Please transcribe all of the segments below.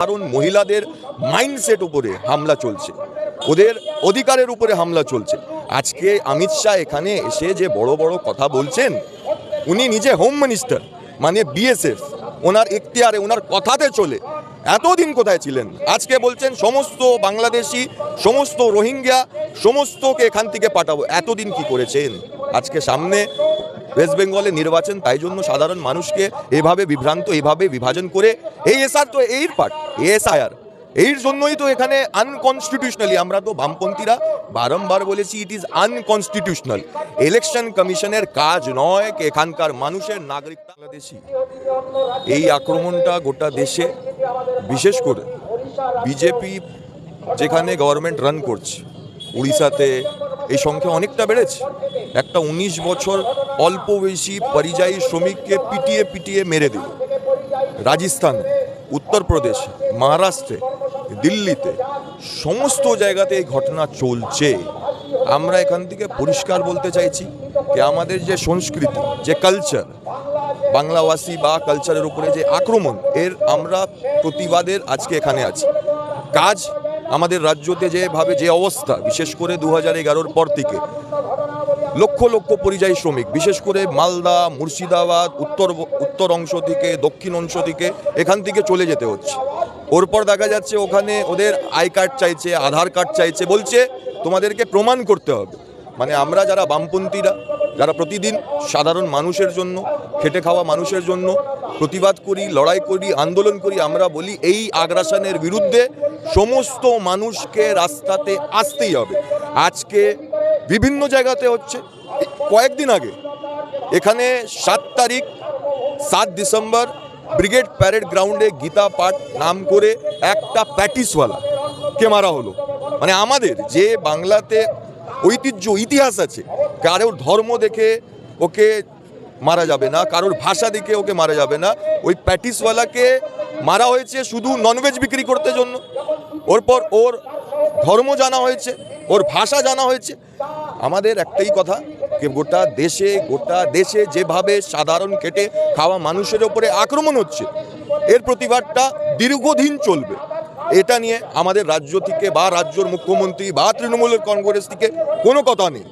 কারণ মহিলাদের মাইন্ডসেট উপরে হামলা চলছে। ওদের অধিকারের উপরে হামলা চলছে। আজকে অমিত শাহ এখানে এসে যে বড় বড় কথা বলছেন, উনি নিজে হোম মিনিস্টার মানে বিএসএফ ওনার এখতিয়ারে ওনার কথাতে চলে। এতদিন কোথায় ছিলেন? আজকে বলছেন, সমস্ত বাংলাদেশি, সমস্ত রোহিঙ্গা, সমস্তকে এখান থেকে পাঠাবো। এতদিন কি করেছেন? আজকে সামনে ওয়েস্ট বেঙ্গলে নির্বাচন, তাই জন্য সাধারণ মানুষকে এভাবে বিভ্রান্ত, এভাবে বিভাজন করে এই এসআর তো এর পার্ট এসআইআর। এর জন্যই তো এখানে আনকনস্টিটিউশনালি আমরা তো বামপন্থীরা বারংবার বলেছি ইট ইজ আনকনস্টিটিউশনাল ইলেকশন কমিশনের কাজ নয় এখানকার মানুষের নাগরিক বাংলাদেশি। এই আক্রমণটা গোটা দেশে, বিশেষ করে বিজেপি যেখানে গভর্নমেন্ট রান করছে, উড়িষ্যাতে এই সংখ্যা অনেকটা বেড়েছে। একটা উনিশ বছর অল্প বয়সী পরিযায়ী শ্রমিককে পিটিয়ে পিটিয়ে মেরে দিল। রাজস্থান, উত্তরপ্রদেশ, মহারাষ্ট্রে, দিল্লিতে সমস্ত জায়গাতে এই ঘটনা চলছে। আমরা এখান থেকে পরিষ্কার বলতে চাইছি যে আমাদের যে সংস্কৃতি, যে কালচার বাংলাভাষী বা কালচারের উপরে যে আক্রমণ, এর আমরা প্রতিবাদের আজকে এখানে আছি। কাজ আমাদের রাজ্যতে যেভাবে যে অবস্থা, বিশেষ করে দু হাজার এগারোর পর থেকে, লক্ষ লক্ষ পরিযায়ী শ্রমিক, বিশেষ করে মালদা, মুর্শিদাবাদ, উত্তর উত্তর অংশ থেকে, দক্ষিণ অংশ থেকে এখান থেকে চলে যেতে হচ্ছে। ওর পর দেখা যাচ্ছে ওখানে ওদের আই কার্ড চাইছে, আধার কার্ড চাইছে, বলছে তোমাদেরকে প্রমাণ করতে হবে। মানে আমরা যারা বামপন্থীরা, যারা প্রতিদিন সাধারণ মানুষের জন্য, খেটে খাওয়া মানুষের জন্য প্রতিবাদ করি, লড়াই করি, আন্দোলন করি, আমরা বলি এই আগ্রাসনের বিরুদ্ধে সমস্ত মানুষকে রাস্তাতে আসতেই হবে। আজকে বিভিন্ন জায়গাতে হচ্ছে। কয়েকদিন আগে, এখানে সাত তারিখ, সাত ডিসেম্বর, ব্রিগেড প্যারেড গ্রাউন্ডে গীতা পাঠ নাম করে একটা প্যাটিসওয়ালা কে মারা হলো। মানে আমাদের যে বাংলাতে ঐতিহ্য, ইতিহাস আছে, কারোর ধর্ম দেখে ওকে মারা যাবে না, কারোর ভাষা দেখে ওকে মারা যাবে না। ওই প্যাটিসওয়ালাকে মারা হয়েছে শুধু ননভেজ বিক্রি করতে জন্য। ওর পর ওর ধর্ম জানা হয়েছে, ওর ভাষা জানা হয়েছে। আমাদের একটাই কথা যে গোটা দেশে গোটা দেশে যেভাবে সাধারণ কেটে খাওয়া মানুষের ওপরে আক্রমণ হচ্ছে, এর প্রতিবাদটা দীর্ঘদিন চলবে। এটা নিয়ে আমাদের রাজ্য থেকে বা রাজ্যর মুখ্যমন্ত্রী বা তৃণমূলের কংগ্রেস থেকে কোনো কথা নেই।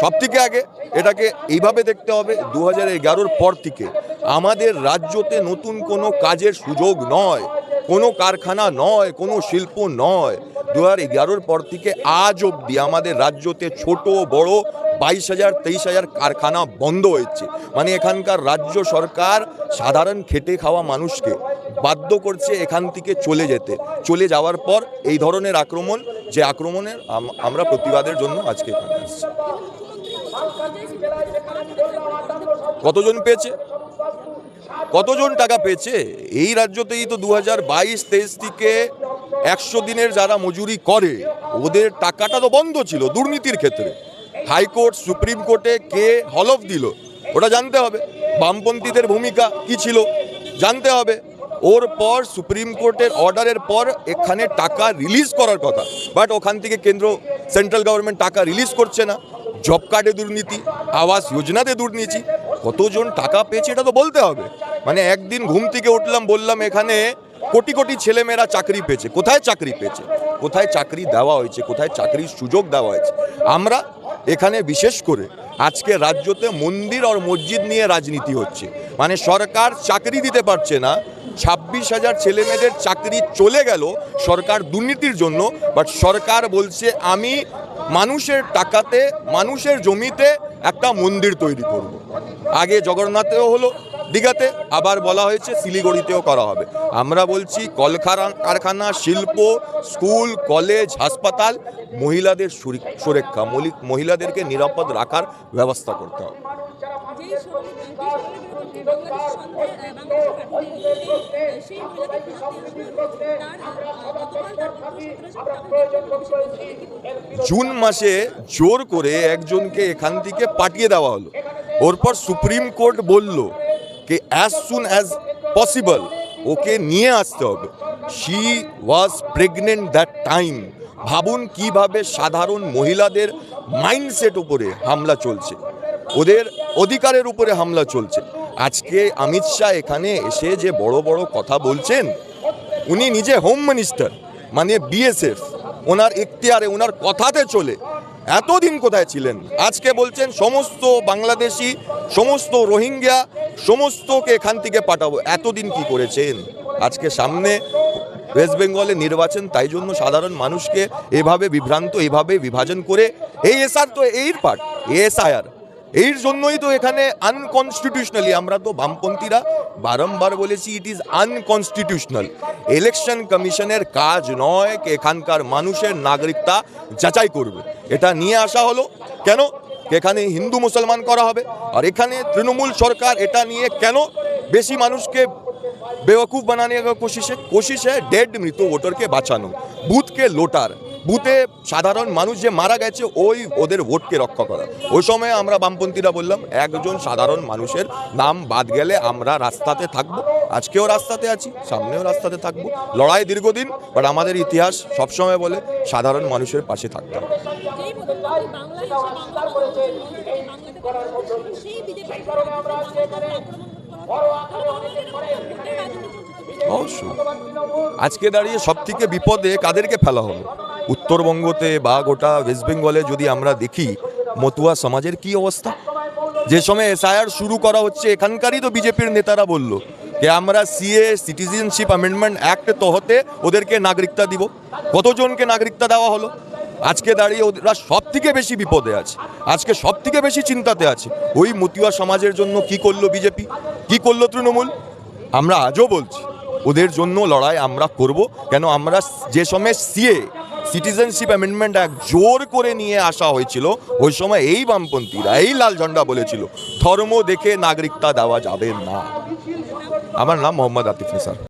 সব থেকে আগে এটাকে এইভাবে দেখতে হবে, দু হাজার পর থেকে আমাদের রাজ্যতে নতুন কোনো কাজের সুযোগ নয়। কোনো কারখানা নয়, কোনো শিল্প নয়। দু হাজার এগারোর পর থেকে আজ অবধি আমাদের রাজ্যতে ছোট, বড় বাইশ হাজার, তেইশ হাজার কারখানা বন্ধ হয়েছে। মানে এখানকার রাজ্য সরকার সাধারণ খেটে খাওয়া মানুষকে বাধ্য করছে এখান থেকে চলে যেতে। চলে যাওয়ার পর এই ধরনের আক্রমণ, যে আক্রমণের আমরা প্রতিবাদের জন্য আজকে এখানে আসছি। কতজন পেয়েছে? কতজন টাকা পেয়েছে? এই রাজ্যতেই তো দু হাজার বাইশ, তেইশ থেকে একশো দিনের যারা মজুরি করে, ওদের টাকাটা তো বন্ধ ছিল দুর্নীতির ক্ষেত্রে। হাইকোর্ট, সুপ্রিম কোর্টে কে হলফ দিল? ওটা জানতে হবে। বামপন্থীদের ভূমিকা কি ছিল? জানতে হবে। ওর পর সুপ্রিম কোর্টের অর্ডারের পর এখানে টাকা রিলিজ করার কথা। বাট ওখান থেকে কেন্দ্র, সেন্ট্রাল গভর্নমেন্ট টাকা রিলিজ করছে না। জব কার্ডে দুর্নীতি, আবাস যোজনাতে দুর্নীতি। কতজন টাকা পেয়েছে এটা তো বলতে হবে। মানে একদিন ঘুম থেকে উঠলাম, বললাম এখানে কোটি কোটি ছেলেমেয়েরা চাকরি পেয়েছে। কোথায় চাকরি পেয়েছে? কোথায় চাকরি দেওয়া হয়েছে? কোথায় চাকরির সুযোগ দেওয়া হয়েছে? আমরা এখানে বিশেষ করে আজকে রাজ্যতে মন্দির আর মসজিদ নিয়ে রাজনীতি হচ্ছে। মানে সরকার চাকরি দিতে পারছে না, ছাব্বিশ হাজার ছেলে মেয়েদের চাকরি চলে গেল সরকার দুর্নীতির জন্য বাট সরকার বলছে আমি মানুষের টাকাতে, মানুষের জমিতে একটা মন্দির তৈরি করব। আগে জগন্নাথেও হলো দীঘাতে আবার বলা হয়েছে শিলিগুড়িতেও করা হবে। আমরা বলছি কলকারা কারখানা, শিল্প, স্কুল, কলেজ, হাসপাতাল, মহিলাদের সুরক্ষা, মলি- মহিলাদেরকে নিরাপদ রাখার ব্যবস্থা করতে হবে। জুন মাসে জোর করে একজনকে এখান থেকে পাঠিয়ে দেওয়া হলো। ওর পর সুপ্রিম কোর্ট বলল যে অ্যাজ সুন অ্যাজ পসিবল ওকে নিয়ে আসতে হবে। She was pregnant that time ভাবুন কীভাবে সাধারণ মহিলাদের মাইন্ডসেট উপরে হামলা চলছে। ওদের অধিকারের উপরে হামলা চলছে। আজকে অমিত শাহ এখানে এসে যে বড় বড় কথা বলছেন, উনি নিজে হোম মিনিস্টার মানে বিএসএফ ওনার এখতিয়ারে, ওনার কথাতে চলে। এতদিন কোথায় ছিলেন? আজকে বলছেন সমস্ত বাংলাদেশি, সমস্ত রোহিঙ্গা, সমস্তকে এখান থেকে পাঠাবো। এতদিন কি করেছেন? আজকে সামনে ওয়েস্ট বেঙ্গলে নির্বাচন, তাই জন্য সাধারণ মানুষকে এভাবে বিভ্রান্ত, এভাবে বিভাজন করে, এই এসআর তো এর পার্ট এসআইআর এর জন্যই তো এখানে আনকনস্টিটিউশনালি আমরা তো বামপন্থীরা বারংবার বলেছি ইট ইজ আনকনস্টিটিউশনাল ইলেকশন কমিশনের কাজ নয় কি এখানকার মানুষের নাগরিকতা যাচাই করবে এটা নিয়ে আসা হলো কেন এখানে হিন্দু মুসলমান করা হবে আর এখানে তৃণমূল সরকার এটা নিয়ে কেন বেশি মানুষকে बेवकूफ़ बनाने का कोशिश है कोशिश है डेड মৃত ভোটারকে বাঁচানো বুথকে লোটার বুথে সাধারণ মানুষ যে মারা গেছে ওই ওদের ভোটকে রক্ষা করা। ওই সময় আমরা বামপন্থীরা বললাম একজন সাধারণ মানুষের নাম বাদ গেলে আমরা রাস্তাতে থাকব। আজকেও রাস্তাতে আছি সামনেও রাস্তাতে থাকব। লড়াই দীর্ঘদিন বাট আমাদের ইতিহাস সবসময় বলে সাধারণ মানুষের পাশে থাকতে হবে। অবশ্যই। আজকে দাঁড়িয়ে সব থেকে বিপদে কাদেরকে ফেলা হলো? উত্তরবঙ্গতে বা গোটা ওয়েস্ট বেঙ্গলে যদি আমরা দেখি, মতুয়া সমাজের কি অবস্থা? যে সময় এসআইআর শুরু করা হচ্ছে, এখানকারই তো বিজেপির নেতারা বলল যে, আমরা সিএ সিটিজেনশিপ অ্যামেন্ডমেন্ট অ্যাক্ট তহতে ওদেরকে নাগরিকতা দিব। কতজনকে নাগরিকতা দেওয়া হলো? আজকে দাঁড়িয়ে ওরা সব থেকে বেশি বিপদে আছে। আজকে সব থেকে বেশি চিন্তাতে আছে। ওই মতুয়া সমাজের জন্য কি করল বিজেপি? কি করল তৃণমূল? আমরা আজও বলছি, ওদের জন্য লড়াই আমরা করব। কেন আমরা যে সময় সিএ সিটিজেনশিপ অ্যামেন্ডমেন্ট এক জোর করে নিয়ে আসা হয়েছিল। ওই সময় এই বামপন্থীরা, এই লাল ঝন্ডা বলেছিল, ধর্ম দেখে নাগরিকতা দেওয়া যাবে না। আমার নাম মোহাম্মদ আতিফ নিসার।